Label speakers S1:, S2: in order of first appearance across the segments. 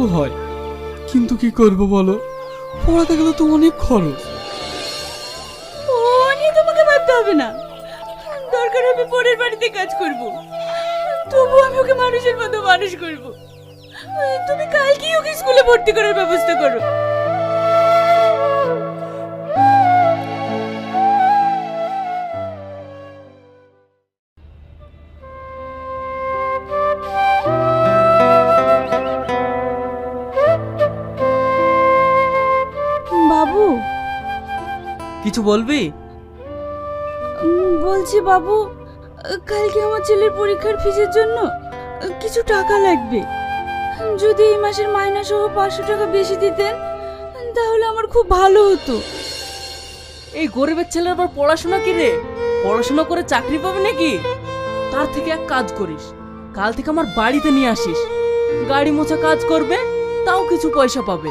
S1: আমারও হয়। কিন্তু কি করব বলো? পড়াতে গেলে তো অনেক খরচ।
S2: ও নিয়ে তোমাকে ভাবতে হবে না। দরকার হবে পরের বাড়িতে কাজ করব। তবু আমি ওকে মানুষের মতো মানুষ করব। তুমি কালকেই ওকে স্কুলে ভর্তি করার ব্যবস্থা করো।
S1: কিছু বলবি?
S2: বলছি বাবু কালকে আমার ছেলের পরীক্ষার ফিজের জন্য কিছু টাকা লাগবে। যদি এই মাসের মাইনা সহ পাঁচশো টাকা বেশি দিতেন তাহলে আমার খুব ভালো হতো।
S3: এই গরিবের ছেলের আবার পড়াশোনা কি রে? পড়াশোনা করে চাকরি পাবে নাকি? তার থেকে এক কাজ করিস কাল থেকে আমার বাড়িতে নিয়ে আসিস। গাড়ি মোছা কাজ করবে তাও কিছু পয়সা পাবে।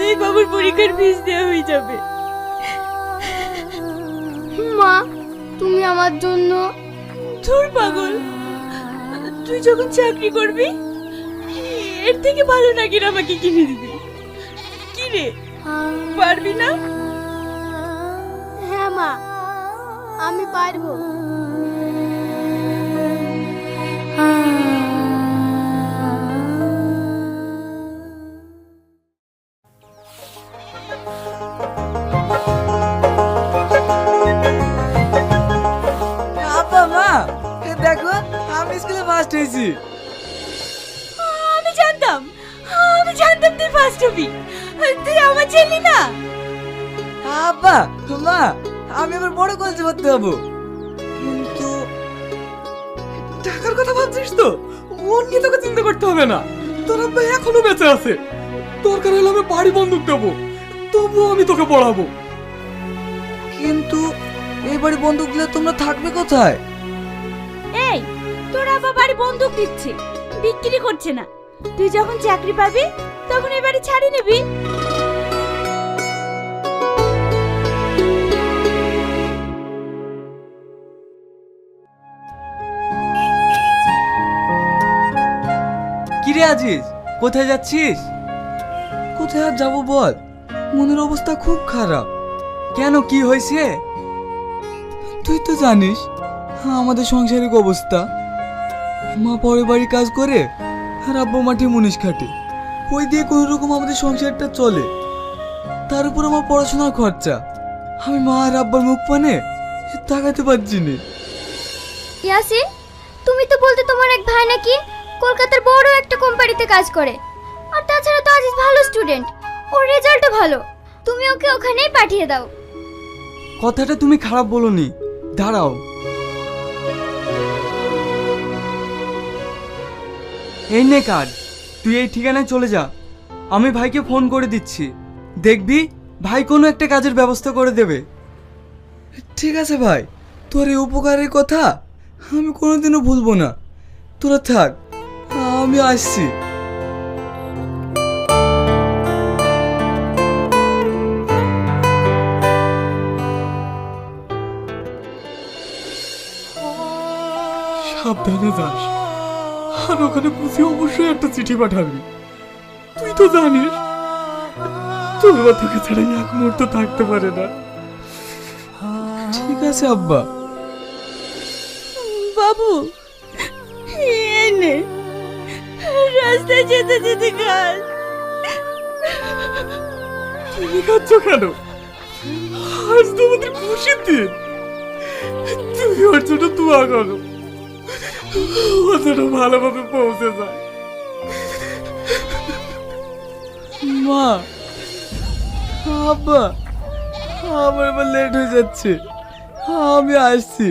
S2: এতেই বাবুর পরীক্ষার ফিস দেওয়া হয়ে যাবে।
S4: মা তুমি আমার জন্য
S2: ধুর পাগল। তুই যখন চাকরি করবি এর থেকে ভালো নাকি আমাকে কিনে দিবি। কিনে পারবি না?
S4: হ্যাঁ মা আমি পারব।
S1: বড় কলেজে কিন্তু টাকার কথা ভাবছিস তো? ওর নিয়ে তোকে চিন্তা করতে হবে না। তোর আব্বা এখনও বেঁচে আছে। দরকার হলে আমি বাড়ি বন্দুক দেবো। তবুও আমি তোকে পড়াবো। কিন্তু এই বাড়ি বন্দুক দিলে তোমরা থাকবে কোথায়?
S2: এই, তোরা আবার বাড়ি বন্দুক দিচ্ছে। বিক্রি করছে না। তুই যখন চাকরি পাবি, তখন এই বাড়ি ছাড়ি নিবি।
S1: কিরে আজিজ, কোথায় যাচ্ছিস? কোথায় আর যাব বল? মনের অবস্থা খুব খারাপ। কেন, কি হয়েছে? তুই তো জানিস, আমাদের সাংসারিক অবস্থা। মা পরে বাড়ি কাজ করে, আর আব্বা মাঠে মুনিশ খাটে। ওই দিয়ে কোনো রকম আমাদের সংসারটা চলে। তার উপর আমার পড়াশোনার খরচা। আমি মা আর আব্বার মুখ পানে তাকাতে পারছি না।
S4: ইয়াসিন তুমি তো বলতে তোমার এক ভাই নাকি? কলকাতার বড় একটা কোম্পানিতে কাজ করে। আর তাছাড়া তো আজিজ ভালো স্টুডেন্ট ওর রেজাল্টও ভালো। তুমি ওকে ওখানেই পাঠিয়ে দাও।
S1: কথাটা তুমি খারাপ বলনি। দাঁড়াও। এই নে কার্ড তুই এই ঠিকানায় চলে যা। আমি ভাইকে ফোন করে দিচ্ছি। দেখবি, ভাই কোনো একটা কাজের ব্যবস্থা করে দেবে। ঠিক আছে ভাই। তোর এই উপকারের কথা আমি কোনোদিনও ভুলবো না। তোরা থাক। আমি আসছি।
S5: সাবধানে যাস। আর ওখানে পৌঁছে অবশ্যই একটা চিঠি পাঠাবি। তুই তো জানিস, তোর মা তোকে ছাড়া এক মুহূর্ত থাকতে পারে না।
S1: ঠিক আছে, আব্বা।
S2: বাবু, এই নে। রাস্তায় যেতে যেতে কাল।
S5: তুমি খাচ্ছ কেন? আজ তো আমাদের খুশির দিন। তুমি ওর জন্য দোয়া করো। ও যেন ভালোভাবে পৌঁছে যায়।
S1: মা, আব্বা, আমার এবার লেট হয়ে যাচ্ছে। আমি আসছি।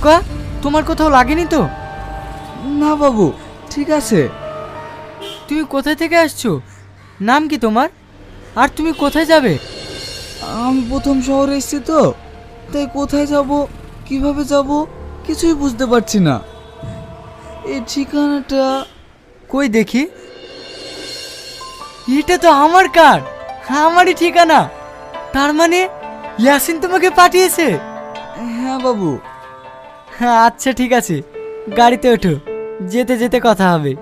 S6: খোকা তোমার কোথাও লাগেনি তো?
S1: না বাবু ঠিক আছে।
S6: তুমি কোথায় থেকে আসছো? নাম কি তোমার? আর তুমি কোথায় যাবে?
S1: আমি প্রথম শহরে এসেছি তো তাই কোথায় যাব কীভাবে যাব কিছুই বুঝতে পারছি না। এই ঠিকানাটা?
S6: কই দেখি? এটা তো আমার কার্ড আমারই ঠিকানা। তার মানে ইয়াসিন তোমাকে পাঠিয়েছে?
S1: হ্যাঁ বাবু।
S6: আচ্ছা ঠিক আছে। গাড়িতে ওঠো। যেতে যেতে কথা হবে।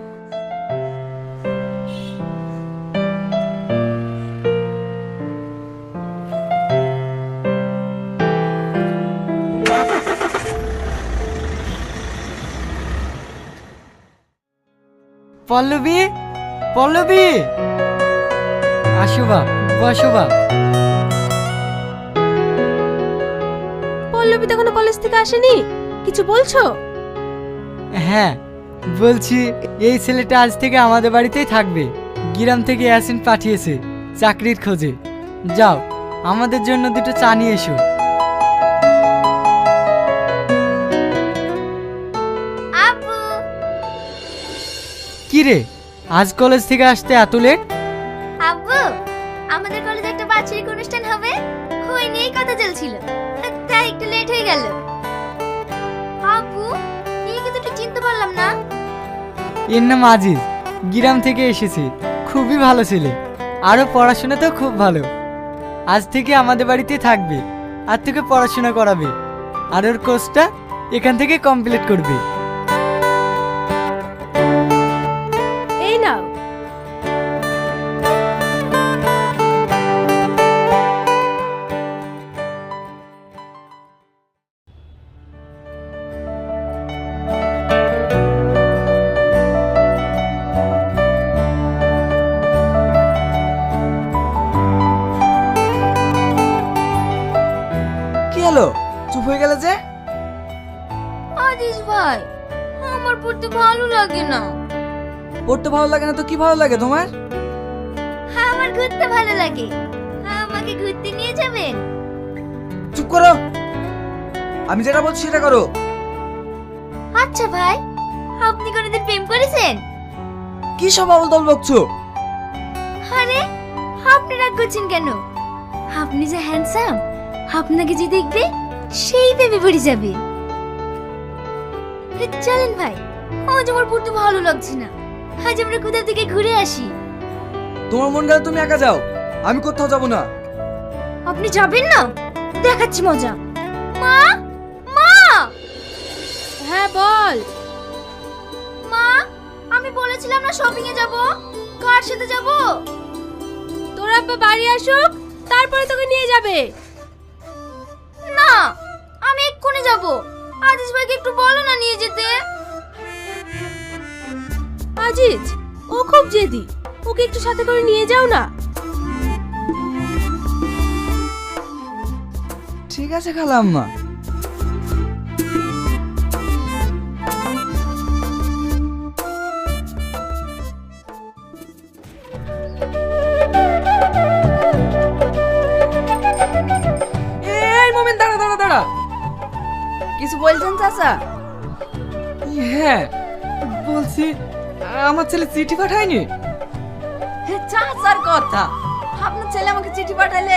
S6: পল্লবী? পল্লবী? আসো বা বসো বা
S2: পল্লবী তো এখনও কলেজ থেকে আসেনি? কিছু বলছো?
S6: হ্যাঁ বলছি এই ছেলেটা আজ থেকে আমাদের বাড়িতেই থাকবে। গ্রাম থেকে অ্যাসিন পাঠিয়েছে চাকরির খোঁজে। যাও আমাদের জন্য দুটো চা নিয়ে এসো। কি রে আজ কলেজ থেকে আসতে এত লেট?
S4: আব্বু আমাদের কলেজে একটা বাৎসরিক অনুষ্ঠান হবে। ওই নিয়েই কথা চলছিল। তাই একটু লেট হয়ে গেল। পারলাম না?
S6: এর নাম আজিজ। গ্রাম থেকে এসেছি। খুবই ভালো ছেলে। আরও তো খুব ভালো। আজ থেকে আমাদের বাড়িতে থাকবে। আর তোকে পড়াশোনা করাবে। আর ওর কোর্সটা এখান থেকে কমপ্লিট করবে।
S2: ভালো লাগে না
S1: তো কি ভালো লাগে তোমার?
S7: আমার ঘুরতে ভালো লাগে। আমাকে ঘুরতে নিয়ে যাবেন
S1: চুপ করো। আমি যেটা বলছি সেটা করো।
S7: আচ্ছা ভাই আপনি কোনোদিন প্রেম করেছেন?
S1: কি সব আবল তবল বকছো?
S7: আরে আপনি রাগ করছেন কেন? আপনি যে হ্যান্ডসাম আপনাকে যে দেখবে সেই প্রেমে পড়ে যাবে। চলেন ভাই আজ আমার পড়তে ভালো লাগছে না। আজ আমরা কোথা থেকে ঘুরে আসি।
S1: তোমার মন গেলে তুমি একা যাও। আমি কোথাও যাব না।
S7: আপনি যাবেন না? দেখাচ্ছি মজা। মা! মা!
S2: হ্যাঁ বল।
S7: মা আমি বলেছিলাম না শপিং এ যাব। কার সাথে যাব?
S2: তোর আব্বা বাড়ি আসুক তারপরে তোকে নিয়ে যাবে।
S7: না আমি এক্ষুনি যাব। আজিজ ভাইকে একটু বলো না নিয়ে যেতে।
S2: আজিজ, ও খুব জেদি। ওকে একটু সাথে করে নিয়ে যাও না।
S1: ঠিক আছে খালাম্মা।
S3: এই মোমেন, দাঁড়া দাঁড়া দাঁড়া। কিছু বলছেন চাচা?
S6: হ্যাঁ বলছি আমার ছেলে চিঠি পাঠায়নি?
S3: চাচার কথা। আপনার ছেলে আমাকে চিঠি পাঠালে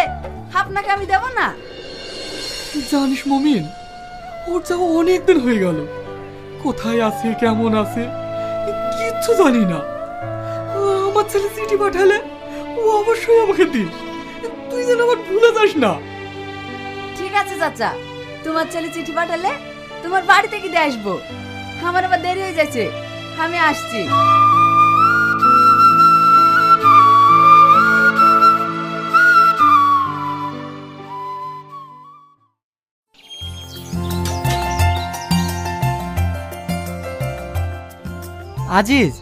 S3: আপনাকে আমি দেব না?
S5: জানিস মমিন ওর যাওয়া অনেক দিন হয়ে গেল। কোথায় আছে কেমন আছে কিচ্ছু জানি না। আমার ছেলে চিঠি পাঠালে ও অবশ্যই আমাকে দিন তুই যেন আমার ভুলে যাস না।
S3: ঠিক আছে চাচা তোমার ছেলে চিঠি পাঠালে তোমার বাড়ি থেকে দিয়ে আসব। আমার আবার দেরি হয়ে যাচ্ছে। আমি আসছি।
S6: আজিজ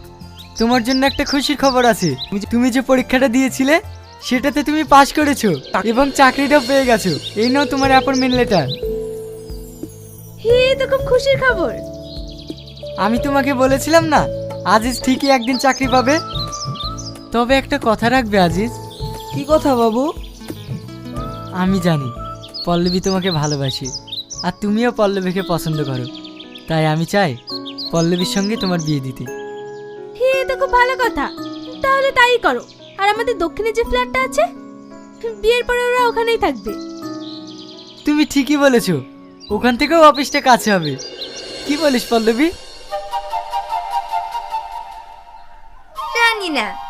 S6: তোমার জন্য একটা খুশির খবর আছে। তুমি যে পরীক্ষাটা দিয়েছিলে সেটাতে তুমি পাশ করেছ এবং চাকরিটাও পেয়ে গেছো। এই নাও তোমার অ্যাপয়েন্টমেন্ট লেটার
S2: হে তো খুব খুশির খবর।
S6: আমি তোমাকে বলেছিলাম না আজিজ ঠিকই একদিন চাকরি পাবে। তবে একটা কথা রাখবে আজিজ।
S1: কি কথা বাবু?
S6: আমি জানি পল্লবী তোমাকে ভালোবাসি আর তুমিও পল্লবীকে পছন্দ করো। তাই আমি চাই পল্লবীর সঙ্গে তোমার বিয়ে দিতে।
S2: হে তো খুব ভালো কথা। তাহলে তাই করো। আর আমাদের দক্ষিণে যে ফ্ল্যাটটা আছে বিয়ের পরে ওরা ওখানেই থাকবে।
S6: তুমি ঠিকই বলেছ ওখান থেকেও অফিসটা কাছে হবে। কি বলিস পল্লবী?
S7: জানি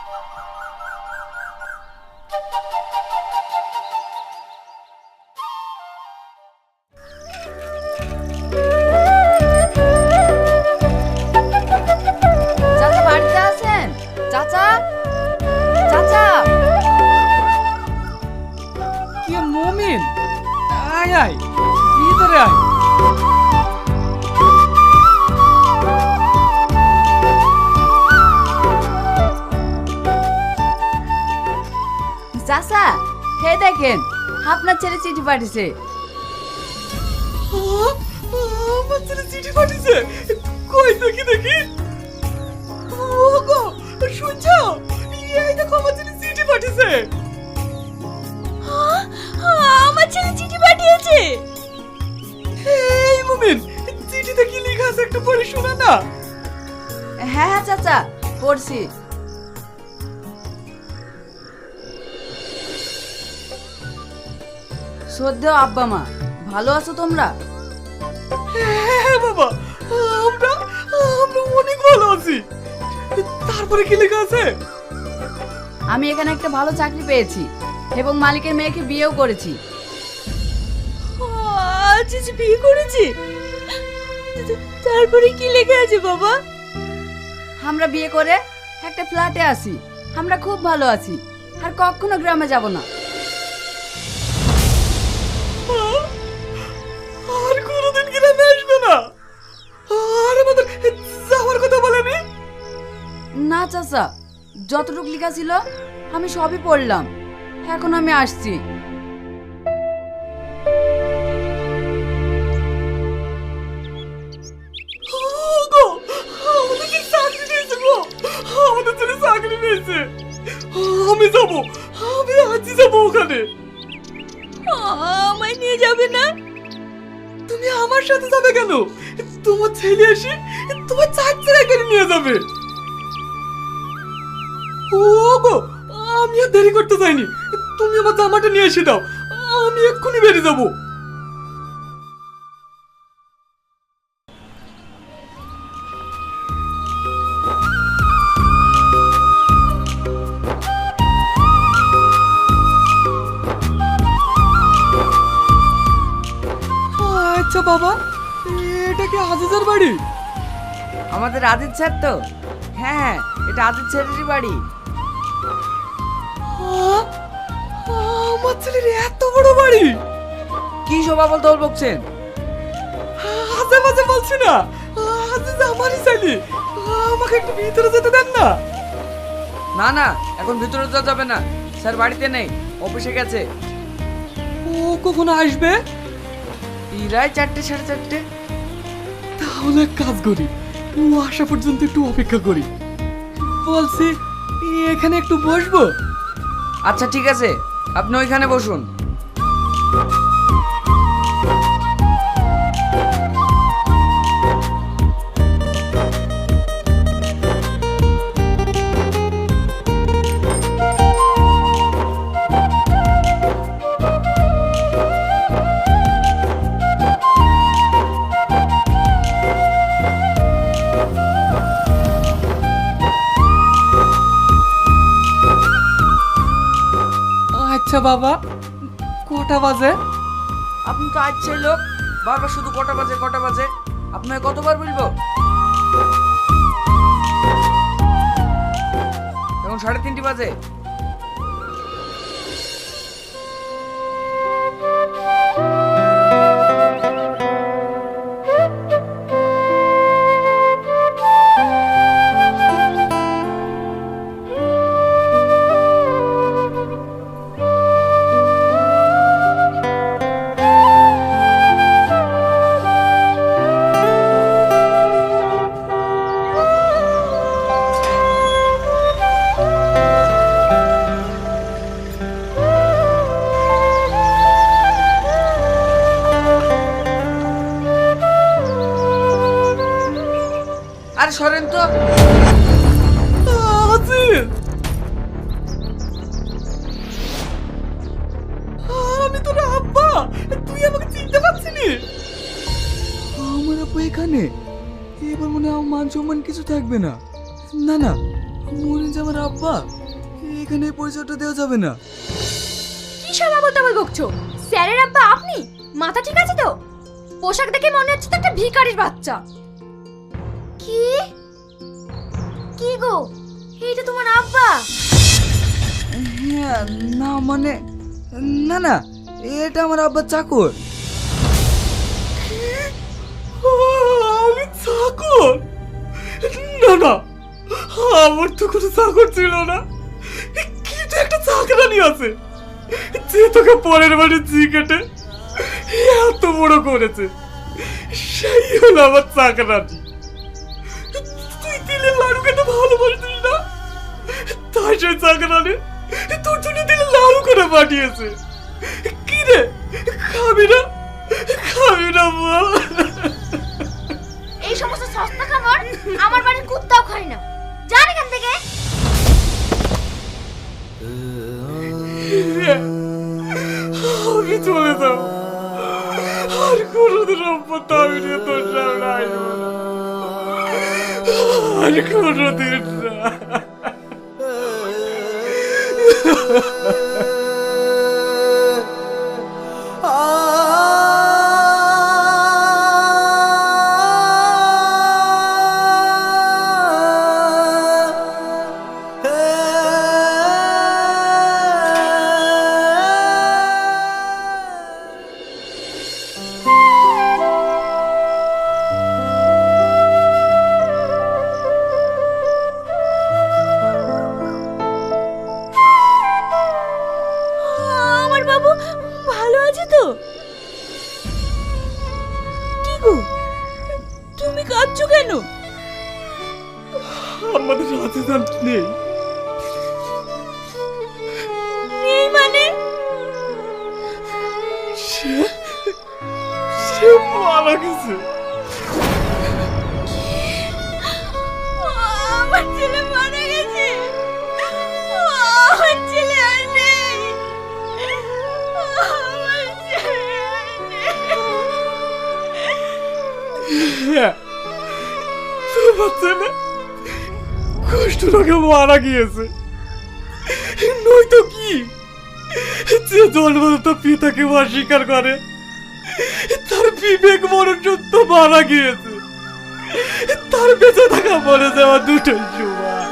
S3: পাঠিয়েছে
S5: আমার ছেলে চিঠি পাঠিয়েছে। কই দেখি দেখি। ওগো শুনছো এই দেখো আমার ছেলে চিঠি পাঠিয়েছে।
S2: আমার ছেলে চিঠি পাঠিয়েছে।
S5: এই মুমিন চিঠিতে কি লেখা আছে একটু পড়ে শোনা না।
S3: হ্যাঁ হ্যাঁ চাচা পড়ছি। শ্রদ্ধেয় আব্বা মা ভালো আছো তোমরা?
S5: হ্যাঁ বাবা আমরা আমরা অনেক ভালো আছি। তারপরে কি লেখা আছে?
S3: আমি এখানে একটা ভালো চাকরি পেয়েছি এবং মালিকের মেয়েকে বিয়েও করেছি।
S2: আজিজ বিয়ে করেছে? তারপরে কি লেখা আছে বাবা?
S3: আমরা বিয়ে করে একটা ফ্ল্যাটে আছি। আমরা খুব ভালো আছি। আর কখনো গ্রামে যাব না। চাচা যতটুকু লেখা ছিল আমি সবই পড়লাম। এখন আমি আসছি।
S5: এসে দাও। আমি এক্ষুনি বেরিয়ে যাব। আচ্ছা বাবা এটা কি আজিজার বাড়ি?
S1: আমাদের আদিত স্যার তো। হ্যাঁ হ্যাঁ এটা আদিত স্যারেরই বাড়ি।
S5: আমার ছেলের এত বড় বাড়ি।
S1: কি শোভা বলতে বলছেন
S5: হাজে মাঝে বলছি না আজিজ আমারই ছেলে আমাকে একটু ভিতরে যেতে দেন না।
S1: না না এখন ভিতরে যাওয়া যাবে না। স্যার বাড়িতে নেই অফিসে গেছে।
S5: ও কখন আসবে?
S1: প্রায় চারটে সাড়ে চারটে।
S5: তাহলে এক কাজ করি ও আসা পর্যন্ত একটু অপেক্ষা করি। বলছি এখানে একটু বসবো?
S1: আচ্ছা ঠিক আছে। আপনি ওইখানে বসুন।
S5: আচ্ছা বাবা? কোটা বাজে?
S1: আপনি তো আজ লোক। বাবা শুধু কটা বাজে কটা বাজে। আপনাকে কতবার বলব? এখন সাড়ে তিনটি বাজে। থাকবে না। না না মনে যে আমার আব্বা এখানে পরিচয়টা দেওয়া যাবে না।
S7: কি সব আবল তাবল বকছো? স্যারের আব্বা আপনি? মাথা ঠিক আছে তো? পোশাক দেখে মনে হচ্ছে তো একটা ভিখারির বাচ্চা। কি? কি গো? এইটা তোমার আব্বা।
S1: হ্যাঁ না মানে না না এটা আমার আব্বার চাকর।
S5: আমি চাকর? না। আমার তো কোনো চাকর ছিল না। কিন্তু একটা চাকরানি আছে। যে তোকে পরের বাড়ি জি কেটে এত বড় করেছে। সেই হলো আমার চাকরানি। তুই দিলে লাড়ু খেতে ভালোবাসিস না। তাই সেই চাকরানি তোর জন্য দিলে লাড়ু করে পাঠিয়েছে। কি রে? খাবি না? খাবি না বল
S7: সমস্ত সস্তা খাবার আমার বাড়ির কুত্তাও খায় না। জান এখান থেকে।
S5: চলে যাব। আর কোনোদিন অব্যত আমি নিয়ে তোর সামনে আসব না। আর না। মারা গেছে
S2: আমার ছেলে মারা গেছে আমার ছেলে আর নেই আমার ছেলে আর নেই।
S5: তোমার মারা গিয়েছে নয়তো কি যে জন্মদাতা পিতাকে অস্বীকার করে বিবেক মনোযোগ মারা গিয়েছে। তার বেঁচে থাকা মরে যাওয়া দুটোই সমান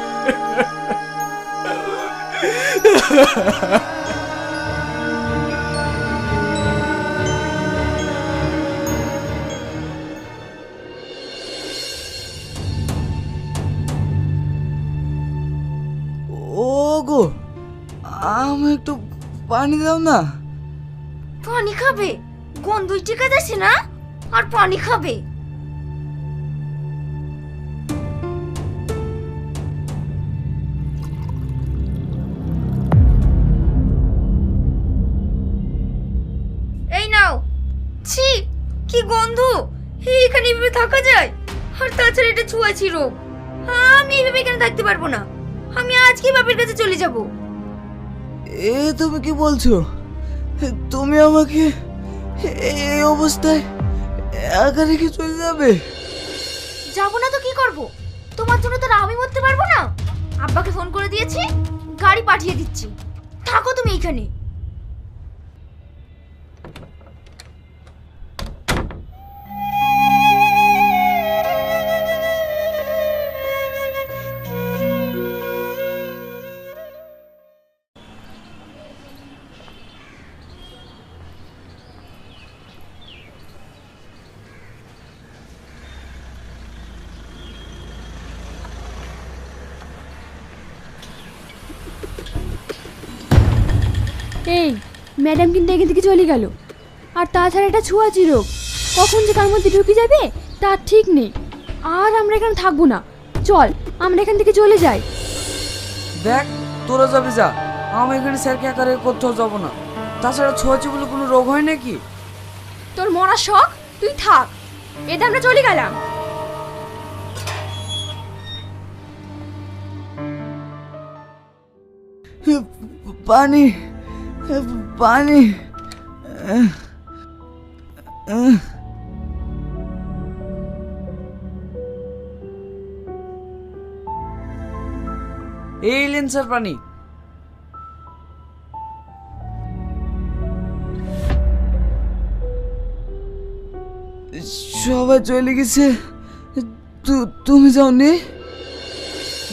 S1: ও গো আমি একটু পানি দাও না।
S7: পানি খাবে? গন্ধই টিকা যাচ্ছে না? আর পানি খাবে। এই নাও। গন্ধ। এখানে এভাবে থাকা যায়? আর তাছাড়া এটা আমি এভাবে এখানে থাকতে পারব না? আমি বাপের কাছে চলে যাব।
S1: এ তুমি কি বলছো? তুমি আমাকে এই অবস্থায় একা রেখে চলে যাবে?
S7: যাব না তো কি করব? তোমার জন্য তো আমি মরতে পারব না। আব্বাকে ফোন করে দিয়েছি, গাড়ি পাঠিয়ে দিচ্ছি। থাকো তুমি এখানে।
S2: ম্যাডাম কিন্তু এখান থেকে চলে গেল। আর তাছাড়া এটা ছোঁয়াচি রোগ। কখন যে কার মধ্যে ঢুকে যাবে তার ঠিক নেই। আর আমরা এখানে থাকব না। চল আমরা এখান থেকে চলে যাই।
S1: দেখ তোরা যাবে যা। আমি এখানে স্যারকে একা রেখে কোথাও যাব না। তাছাড়া ছোঁয়াছি বলে কোনো রোগ হয় নাকি?
S7: তোর মরার শখ? তুই থাক। এতে আমরা চলে গেলাম।
S1: পানি। পানি। এই লেন স্যার পানি। সবাই চলে গেছে। তুমি যাওনি?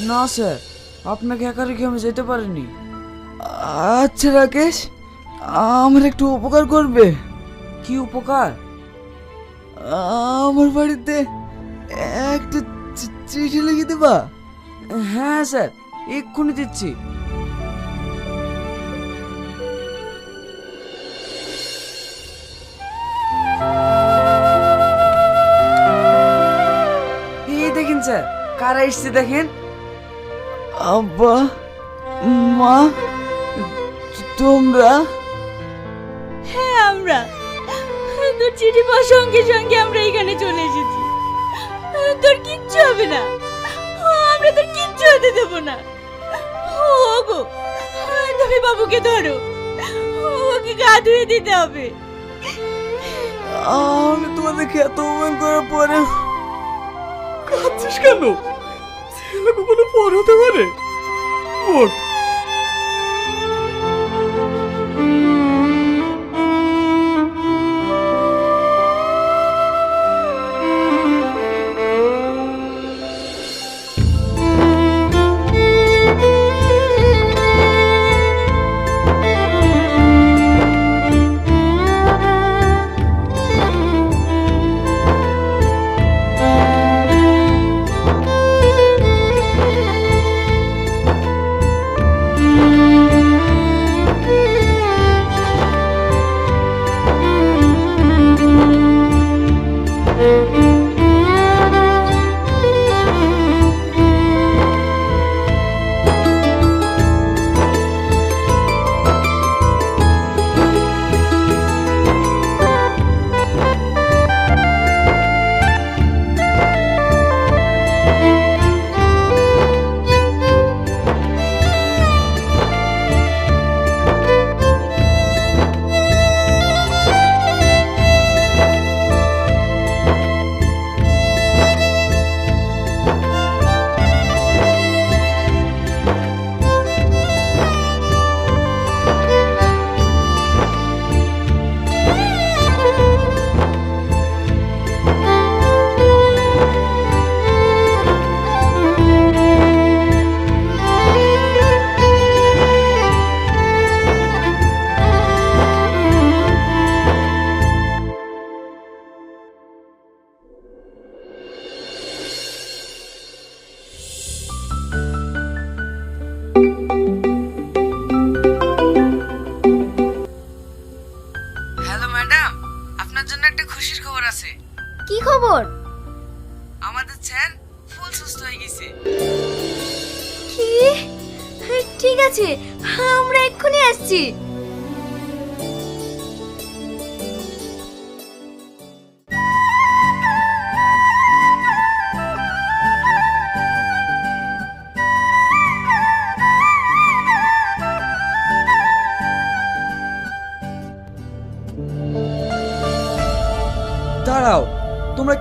S1: না, স্যার। আপনাকে একা রেখে আমি যেতে পারিনি। আচ্ছা রাকেশ, আমার একটু উপকার করবে। কি উপকার? আমার বাড়িতে একটা চিঠি লিখে দেবা? হ্যাঁ স্যার, এক্ষুনি দিচ্ছি। এই দেখেন, স্যার, কারা এসছে দেখেন? আব্বা, মা তোমরা?
S2: হ্যাঁ আমরা। তোর চিঠি পাওয়ার সঙ্গে সঙ্গে আমরা এখানে চলে এসেছি। তোর কিচ্ছু হবে না। আমরা তোর কিচ্ছু হতে দেবো না। ও গো তুমি বাবুকে ধরো। ওকে গা ধুয়ে দিতে হবে।
S1: আমি তোমাদেরকে এত অপমান করার পরে
S5: কাঁদছিস কেন? ছেলে কখনো পর হতে পারে। ওঠ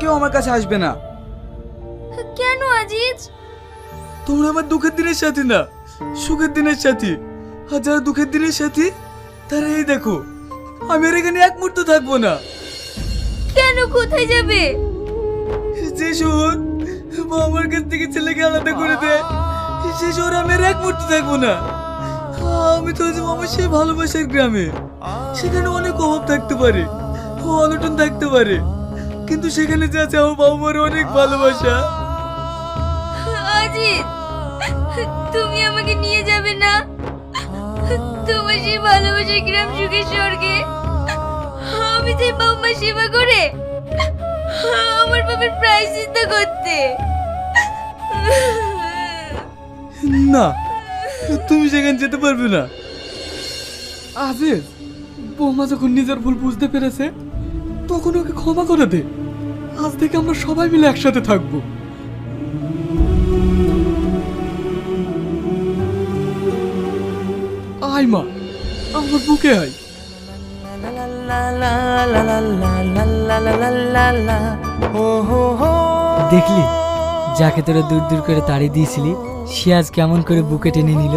S1: কেউ আমার কাছে আসবে না।
S7: কেন আজিজ?
S1: তোমরা আমার দুঃখের দিনের সাথী না সুখের দিনের সাথী। আর যারা দুঃখের দিনের সাথী তারা এই দেখো আমি আর এখানে এক মুহূর্ত থাকব না।
S7: কেন কোথায় যাবে?
S1: যে শহর মা আমার কাছ থেকে ছেলেকে আলাদা করে দেয় সে শহরে আমি আর এক মুহূর্ত থাকব না। আমি তো যে আমার সেই ভালোবাসার গ্রামে সেখানে অনেক অভাব থাকতে পারে অনটন থাকতে পারে। কিন্তু সেখানে যে আছে আমার বাবা মার অনেক ভালোবাসা।
S7: আজিজ তুমি আমাকে নিয়ে যাবে না? তোমার সেই ভালোবাসার গ্রাম সুখের স্বর্গে? আমি যে বাবা সেবা করে আমার বাবার প্রায়শ্চিত্ত করতে।
S1: না তুমি সেখানে যেতে পারবে না।
S5: আজিজ বৌমা যখন নিজের ভুল বুঝতে পেরেছে তখন ওকে ক্ষমা করে দে। আজ থেকে আমরা সবাই মিলে একসাথে থাকব। আয় মা, আমার বুকে আয়।
S6: দেখলি, যাকে তোরা দূর দূর করে তাড়িয়ে দিয়েছিলি, সে আজ কেমন করে বুকে টেনে নিল,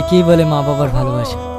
S6: একেই বলে মা বাবার ভালোবাসা।